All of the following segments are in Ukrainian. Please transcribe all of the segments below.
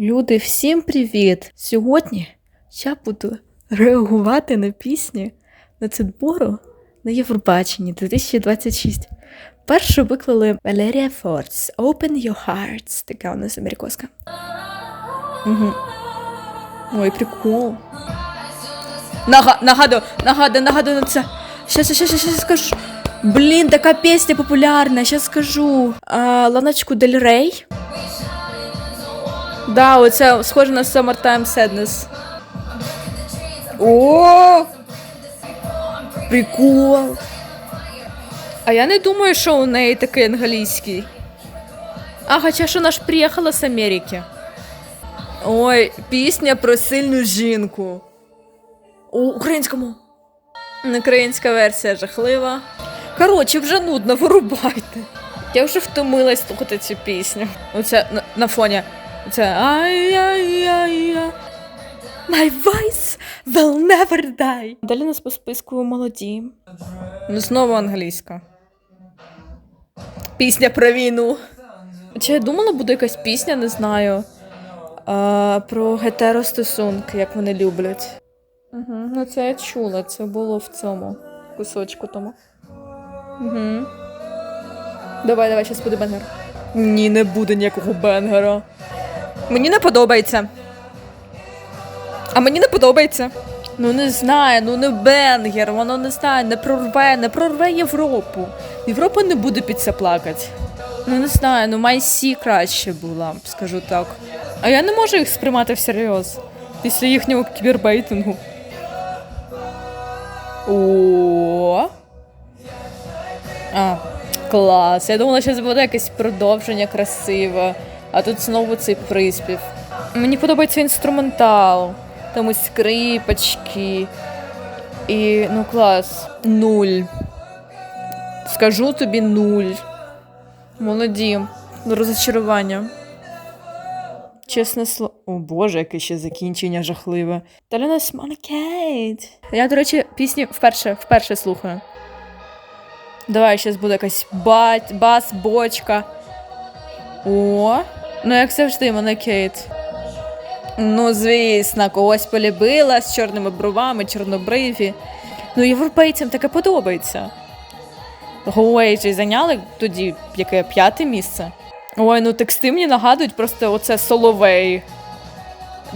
Люди, всім привіт! Сьогодні я буду реагувати на пісні на Цитбору на Євробаченні 2026. Першу виклали Валерія Фордс Open Your Hearts. Така у нас америкоска. Угу. Ой, прикол. Нага, нагадую, нагадую, нагадую на це. Щас, щас, щас, щас скажу. Блін, така пісня популярна, щас скажу. А, Ланочку Дель Рей. Да, оце схоже на Summertime Sadness. О! Прикол. А я не думаю, що у неї такий англійський. А, хоча ж вона ж приїхала з Америки. Ой, пісня про сильну жінку. У українському. Українська версія жахлива. Коротше, вже нудно, вирубайте. Я вже втомилась слухати цю пісню. Оце на, на фоні. Це ай-яй-яй-я. My voice will never die. Далі нас по списку молоді. Ну, знову англійська. Пісня про війну. Чи я думала, буде якась пісня, не знаю. А, про гетеростосунки, як вони люблять. Угу, ну це я чула, це було в цьому кусочку тому. Угу. Давай, давай, зараз буде бенгер. Ні, не буде ніякого бенгера. Мені не подобається. А мені не подобається. Ну не знаю, ну не бенгер, воно не знаю, не прорве, не прорве Європу. Європа не буде під це плакати. Ну не знаю, ну Майсі краще була, скажу так. А я не можу їх сприймати всерйоз після їхнього кібербейтингу. О. А, клас. Я думала, що буде якесь продовження красиве, а тут знову цей приспів. Мені подобається інструментал, там ось скрипочки. І ну клас. Нуль. Скажу тобі нуль. Молоді. Розочарування. Чесне слово. О боже, яке ще закінчення жахливе. Таліна Сманкейт. Я, до речі, пісні вперше, вперше слухаю. Давай, зараз буде якась бать, бас, бочка. О, ну як завжди, мене Кейт. Ну, звісно, когось полюбила з чорними бровами, чорнобриві. Ну, європейцям таке подобається. Гоуейджі зайняли тоді яке п'яте місце. Ой, ну тексти мені нагадують просто оце Соловей.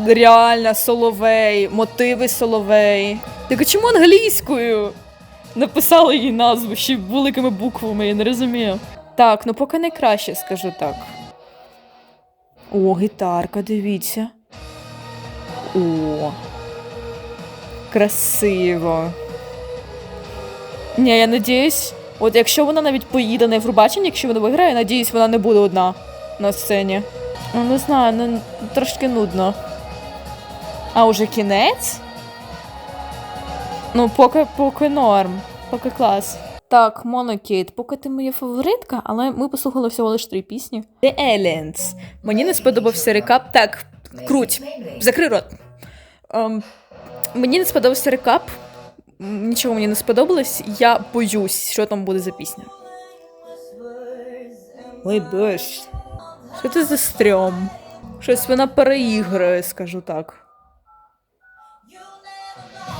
Реально Соловей, мотиви Соловей. Так а чому англійською? Написали її назву ще великими буквами, я не розумію. Так, ну поки найкраще, скажу так. О, гітарка, дивіться. О. Красиво. Ні, я надіюсь, от якщо вона навіть поїде на Євробачення, якщо вона виграє, надіюсь, вона не буде одна на сцені. Ну, не знаю, ну, трошки нудно. А уже кінець? Ну, поки, поки норм, поки клас. Так, Монокейт, поки ти моя фаворитка, але ми послухали всього лише три пісні. The Aliens. Мені не сподобався рекап. Так, круть. Закрий рот. Ем, мені не сподобався рекап. Нічого мені не сподобалось. Я боюсь, що там буде за пісня. Ой, боже. Що це за стрьом? Щось вона переіграє, скажу так.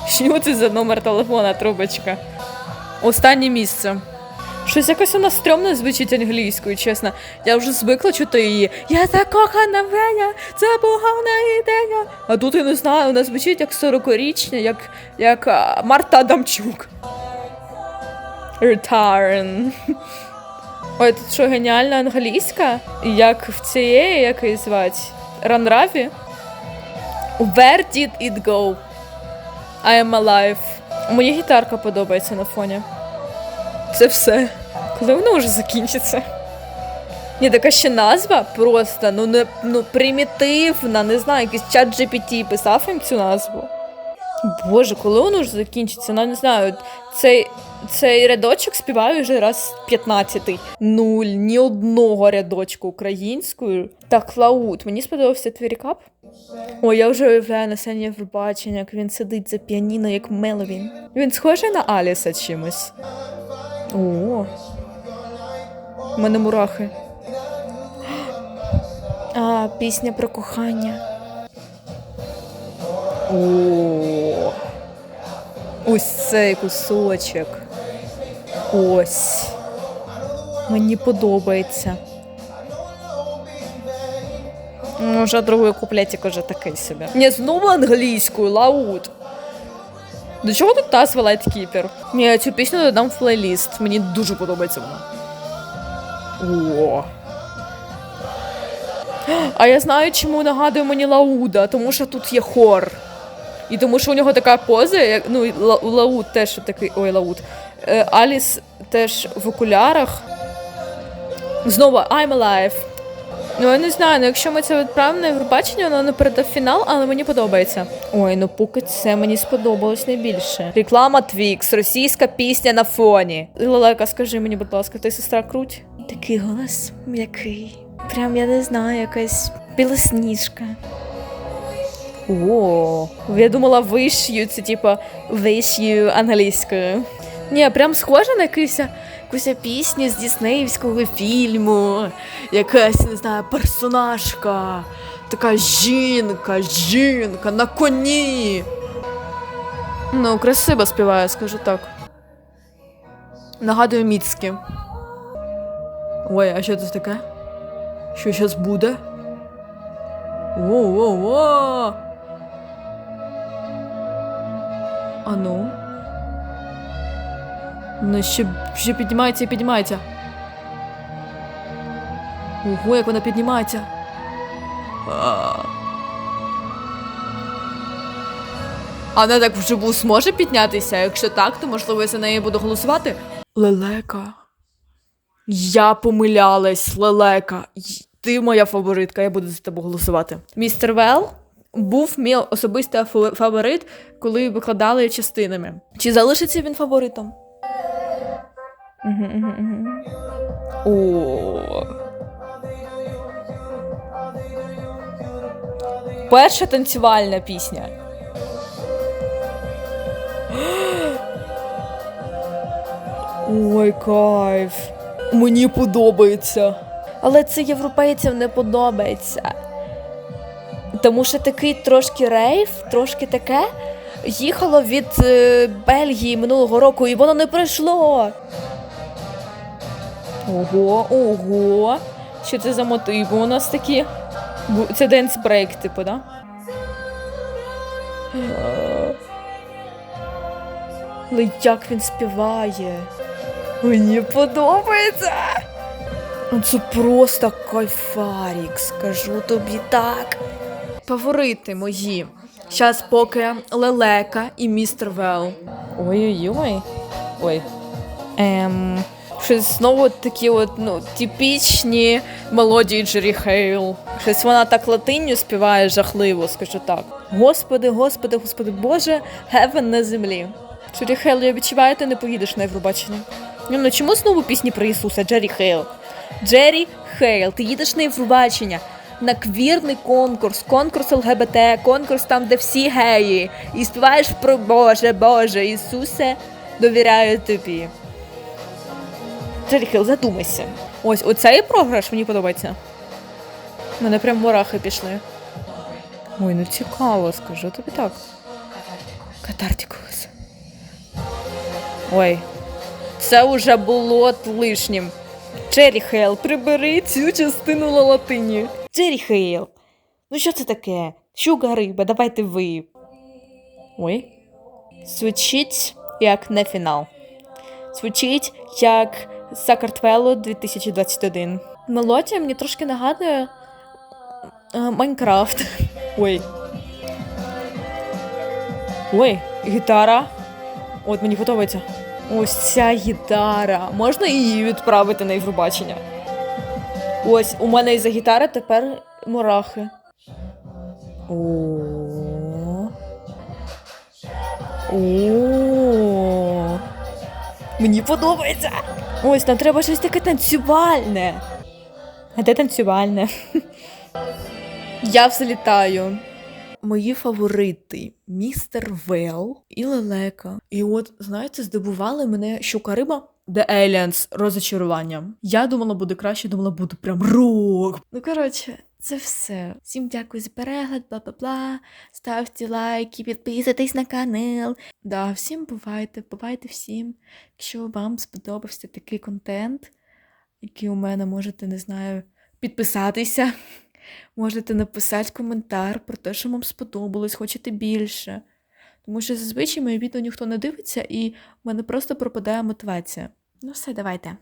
Що це за номер телефона, трубочка? Останнє місце. Щось якось вона стрьомно звучить англійською, чесно. Я вже звикла чути її. Я закохана в Реня, це погана ідея. А тут я не знаю, вона звучить як 40-річня, як, як а, Марта Адамчук. Return. Ой, тут що геніальна англійська? Як в цієї, як її звати? Ранраві? Where did it go? I am alive. Моя гітарка подобається на фоні. Це все. Коли воно вже закінчиться? Ні, така ще назва просто, ну не ну примітивна, не знаю, якийсь чат GPT писав їм цю назву. Боже, коли воно вже закінчиться? Ну, не знаю. Цей, цей рядочок співаю вже раз 15-й. Нуль, ні одного рядочку українською. Так, Лаут, мені сподобався твій рекап. Ой, я вже уявляю на сцені Євробачення, як він сидить за піаніно, як Меловін. Він схожий на Аліса чимось. О, у мене мурахи. А, пісня про кохання. О. Ось цей кусочок. Ось. Мені подобається. Ну, вже другий куплетик уже такий собі. Ні, знову англійською, лаут. До чого тут таз Лайткіпер? Ні, я цю пісню додам в плейліст. Мені дуже подобається вона. О. А я знаю, чому нагадує мені Лауда, тому що тут є хор. І тому що у нього така поза, як ну, Ла- Лауд теж такий. Ой, Лауд. Е, Аліс теж в окулярах. Знову I'm alive. Ну, я не знаю, ну якщо ми це відправимо на Євробачення, воно не передав фінал, але мені подобається. Ой, ну поки це мені сподобалось найбільше. Реклама Твікс, російська пісня на фоні. Лелека, скажи мені, будь ласка, ти сестра круть? Такий голос м'який. Прям я не знаю, якась білосніжка. О, я думала, вишью, це типа вишью англійською. Ні, прям схоже на якусь, якусь пісню з Діснеївського фільму. Якась, не знаю, персонажка. Така жінка, жінка на коні. Ну, красиво співає, скажу так. Нагадую Міцьки. Ой, а що це таке? Що зараз буде? Во-во-во! А ну. Ще, ще піднімається і піднімається. Ого, як вона піднімається. А. А вона так вживу зможе піднятися? Якщо так, то можливо я за неї буду голосувати. Лелека. Я помилялась, Лелека. Ти моя фаворитка, я буду за тебе голосувати. Містер Вел був мій особистий фаворит, коли викладали частинами. Чи залишиться він фаворитом? Угу, угу, угу. О. Перша танцювальна пісня. Ой, кайф. Мені подобається. Але це європейцям не подобається. Тому що такий трошки рейв, трошки таке їхало від е, Бельгії минулого року, і воно не пройшло. Ого, ого. Що це за мотиви у нас такі? Це денс брейк, типу, да? Е. Але як він співає? Мені подобається. Ну, Це просто кайфарік, скажу тобі так. Фаворити мої. Зараз поки Лелека і містер Вел. Ой-ой-ой. Ой. Ем. Щось знову такі от, ну, типічні мелодії Джері Хейл. Щось вона так латинню співає жахливо, скажу так. Господи, господи, господи, Боже, гевен на землі. Джері Хейл, я відчуваю, ти не поїдеш на Євробачення. Ну, ну чому знову пісні про Ісуса, Джері Хейл? Джері Хейл, ти їдеш на Євробачення. На квірний конкурс, конкурс ЛГБТ, конкурс там, де всі геї, і співаєш про Боже, Боже, Ісусе, довіряю тобі. Джері задумайся. Ось оцей програш мені подобається. У мене прям мурахи пішли. Ой, ну цікаво, скажу тобі так. Катартикус. Ой, це уже було лишнім. Джері Хейл, прибери цю частину на латині. Джері Хейл. Ну що це таке? Щука риба, давайте ви. Ой. Звучить як не фінал. Звучить як Сакартвело 2021. Мелодія мені трошки нагадує е, Майнкрафт. Ой. Ой, гітара. От мені подобається. Ось ця гітара. Можна її відправити на Євробачення? Ось, у мене із-за гітари тепер мурахи. О. О. Мені подобається. Ось, там треба щось таке танцювальне. А де танцювальне? Я взлітаю. Мої фаворити містер Вел і Лелека. І от, знаєте, здивували мене щука риба. The Aliens розочаруванням. Я думала, буде краще, думала, буде прям рок. Ну коротше, Це все. Всім дякую за перегляд, бла-бла-бла. Ставте лайки, підписуйтесь на канал. Да, всім бувайте, бувайте всім. Якщо вам сподобався такий контент, який у мене можете, не знаю, підписатися. Можете написати коментар про те, що вам сподобалось, хочете більше. Тому що зазвичай моє відео ніхто не дивиться, і в мене просто пропадає мотивація. Ну все, давайте.